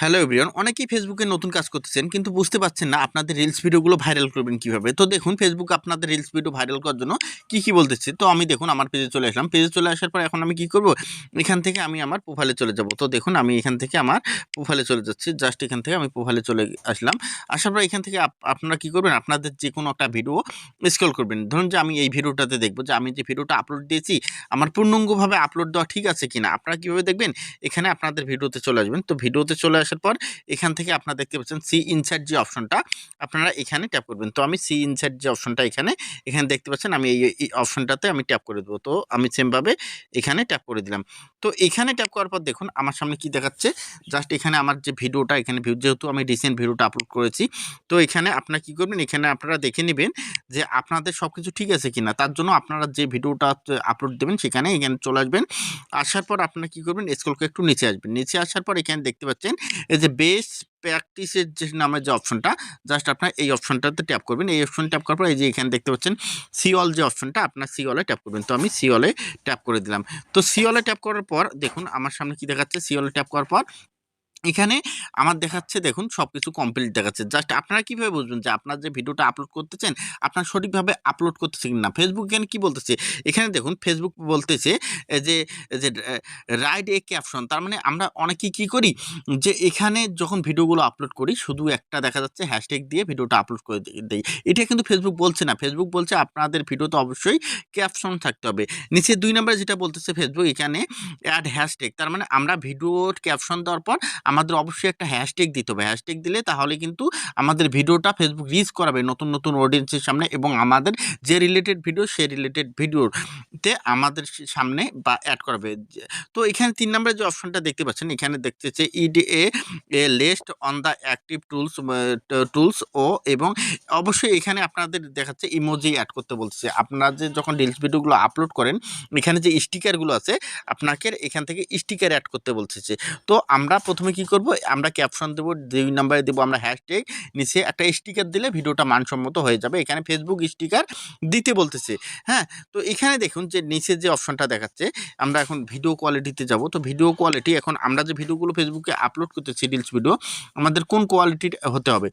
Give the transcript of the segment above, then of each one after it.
Hello everyone অনেকেই ফেসবুকে নতুন কাজ করতেছেন, কিন্তু বুঝতে পারছেন না আপনাদের রিলস ভিডিওগুলো ভাইরাল করবেন কীভাবে। তো দেখুন ফেসবুক আপনাদের রিলস ভিডিও ভাইরাল করার জন্য কি কি বলতেছে। তো আমি দেখুন, আমার পেজে চলে আসলাম। পেজে চলে আসার পর এখন আমি কি করব? এখান থেকে আমি আমার প্রোফাইলে চলে যাব। তো দেখুন, আমি এখান থেকে আমার প্রোফাইলে চলে যাচ্ছি। জাস্ট এখান থেকে আমি প্রোফাইলে চলে আসলাম। আসার পর এখান থেকে আপ- আপনারা কি করবেন? আপনাদের যে কোনো একটা ভিডিও স্ক্রল করবেন। ধরুন যে আমি এই ভিডিওটাতে দেখব যে আমি যে ভিডিওটা আপলোড দিয়েছি, আমার পূর্ণাঙ্গভাবে আপলোড দেওয়া ঠিক আছে কিনা? আপনারা কীভাবে দেখবেন? এখানে আপনাদের ভিডিওতে চলে আসবেন। তো ভিডিওতে চলে আসার পর এখান থেকে আপনারা দেখতে পাচ্ছেন সি ইনসার্ট যে অপশনটা, আপনারা এখানে ট্যাপ করবেন। তো আমি সি ইনসার্ট যে অপশনটা এখানে এখানে দেখতে পাচ্ছেন আমি এই অপশনটাতে আমি ট্যাপ করে দেবো। তো আমি সেমভাবে এখানে ট্যাপ করে দিলাম। তো এখানে ট্যাপ করার পর দেখুন আমার সামনে কি দেখাচ্ছে? জাস্ট এখানে আমার যে ভিডিওটা, এখানে ভিউ, যেহেতু আমি রিসেন্ট ভিডিওটা আপলোড করেছি, তো এখানে আপনারা কি করবেন? এখানে আপনারা দেখে নেবেন যে আপনাদের সব কিছু ঠিক আছে কিনা। তার জন্য আপনারা যে ভিডিওটা আপলোড দেবেন, সেখানে এখানে চলে আসবেন। আসার পর আপনারা কি করবেন? স্কুলকে একটু নিচে আসবেন। নিচে আসার পর এখানে দেখতে পাচ্ছেন এই যে বেস প্র্যাকটিসের যে নামের যে অপশনটা জাস্ট আপনার এই অপশনটাতে ট্যাপ করবেন। এই অপশন ট্যাপ করার পর এই যে এখানে দেখতে পাচ্ছেন সিওল যে অপশনটা আপনার সিওলে ট্যাপ করবেন। তো আমি সিওলে ট্যাপ করে দিলাম। তো সিওলে ট্যাপ করার পর, দেখুন, আমার সামনে কি দেখাচ্ছে? সিওলে ট্যাপ করার পর এখানে আমার দেখাচ্ছে দেখুন সব কিছু কমপ্লিট দেখাচ্ছে। জাস্ট আপনারা কীভাবে বুঝবেন যে আপনার যে ভিডিওটা আপলোড করতেছেন, আপনার সঠিকভাবে আপলোড করতেছেন না ফেসবুক এখানে কী বলতেছে? এখানে দেখুন ফেসবুক বলতেছে যে যে রাইড এ ক্যাপশন তার মানে আমরা অনেকেই কী করি? যে এখানে যখন ভিডিওগুলো আপলোড করি, শুধু একটা দেখা যাচ্ছে হ্যাশট্যাগ দিয়ে ভিডিওটা আপলোড করে দিই। এটা কিন্তু ফেসবুক বলছে না। ফেসবুক বলছে আপনাদের ভিডিওতে অবশ্যই ক্যাপশন থাকতে হবে। নিচে দুই নম্বরে যেটা বলতেছে ফেসবুক এখানে অ্যাড হ্যাশট্যাগ তার মানে আমরা ভিডিওর ক্যাপশন দেওয়ার পর আমাদের অবশ্যই একটা হ্যাশট্যাগ দিতে হবে। হ্যাশট্যাগ দিলে তাহলে কিন্তু আমাদের ভিডিওটা ফেসবুক রিচ করাবে নতুন নতুন অডিয়েন্সের সামনে এবং আমাদের যে রিলেটেড ভিডিও সে রিলেটেড ভিডিওতে আমাদের সামনে বা অ্যাড করাবে। তো এখানে তিন নম্বরে যে অপশনটা দেখতে পাচ্ছেন, এখানে দেখতেছে EDA a list on the active tools tools ও এবং অবশ্যই এখানে আপনাদের দেখাচ্ছে ইমোজি অ্যাড করতে বলছে। আপনারা যে যখন রিলস ভিডিওগুলো আপলোড করেন, এখানে যে স্টিকারগুলো আছে, আপনাকে এখান থেকে স্টিকার অ্যাড করতে বলতেছে তো আমরা প্রথমে কি করব? আমরা ক্যাপশন দেবো, দুই নম্বরে দেবো আমরা হ্যাশট্যাগ নিচে একটা স্টিকার দিলে ভিডিওটা মানসম্মত হয়ে যাবে। এখানে ফেসবুক স্টিকার দিতে বলতেছে। হ্যাঁ তো এখানে দেখুন যে নিচে যে অপশনটা দেখাচ্ছে, আমরা এখন ভিডিও কোয়ালিটিতে যাব। তো ভিডিও কোয়ালিটি এখন আমরা যে ভিডিওগুলো ফেসবুকে আপলোড করতেছি রিলস ভিডিও আমাদের কোন কোয়ালিটির হতে হবে?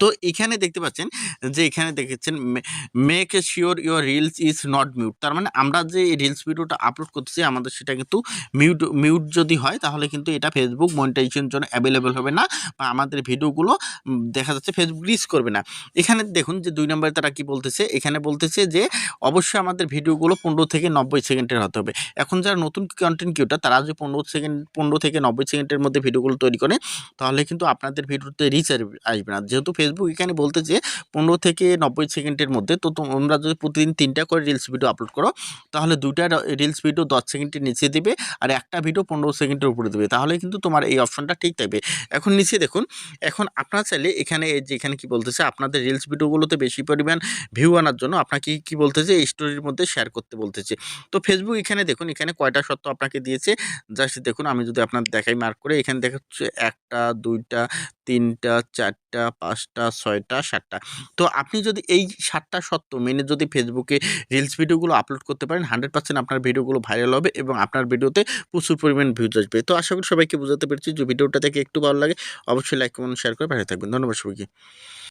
তো এখানে দেখতে পাচ্ছেন যে এখানে দেখেছেন make sure your reels is not mute তার মানে আমরা যে রিলস ভিডিওটা আপলোড করতেছি, আমাদের সেটা কিন্তু মিউট মিউট যদি হয়, তাহলে কিন্তু এটা ফেসবুক মনিটাইজেশনের জন্য অ্যাভেলেবেল হবে না বা আমাদের ভিডিওগুলো দেখা যাচ্ছে ফেসবুক রিচ করবে না। এখানে দেখুন যে দুই নম্বরে তারা কি বলতেছে, এখানে বলতেছে যে অবশ্যই আমাদের ভিডিওগুলো পনেরো থেকে নব্বই সেকেন্ডের হতে হবে। এখন যারা নতুন কন্টেন্ট ক্রিয়েটার তারা যদি পনেরো সেকেন্ড, পনেরো থেকে নব্বই সেকেন্ডের মধ্যে ভিডিওগুলো তৈরি করে, তাহলে কিন্তু আপনাদের ভিডিওতে রিচ আসবে না। যেহেতু ফেসবুক এখানে বলতে যে পনেরো থেকে নব্বই সেকেন্ডের মধ্যে তো তোমরা যদি প্রতিদিন তিনটা করে রিলস ভিডিও আপলোড করো, তাহলে দুইটা রিলস ভিডিও দশ সেকেন্ডের নিচে দেবে আর একটা ভিডিও পনেরো সেকেন্ডের উপরে দেবে। তাহলে কিন্তু তোমার এই অপশনটা ঠিক থাকবে। এখন নিচে দেখুন, এখন আপনারা চাইলে এখানে যেখানে কি বলতেছে, আপনাদের রিলস ভিডিওগুলোতে বেশি পরিমাণ ভিউ আনার জন্য আপনাকে কি বলতেছে স্টোরির মধ্যে শেয়ার করতে বলতেছে। তো ফেসবুক এখানে দেখুন, এখানে কয়টা শর্ত আপনাকে দিয়েছে জাস্ট দেখুন, আমি যদি আপনার দেখাই মার্ক করে, এখানে দেখাচ্ছে একটা, দুইটা তিনটা, চারটা, পাঁচটা, ছয়টা, সাতটা। তো আপনি যদি এই সাতটা সত্য মেনে যদি ফেসবুকে রিলস ভিডিওগুলো আপলোড করতে পারেন হান্ড্রেড পার্সেন্ট আপনার ভিডিওগুলো ভাইরাল হবে এবং আপনার ভিডিওতে প্রচুর পরিমাণ ভিউজ আসবে। তো আশা করি সবাইকে বোঝাতে পেরেছি যে ভিডিওটা দেখে একটু ভালো লাগে। অবশ্যই লাইক কমেন্ট শেয়ার করে পাঠিয়ে থাকবেন। ধন্যবাদ সবাইকে।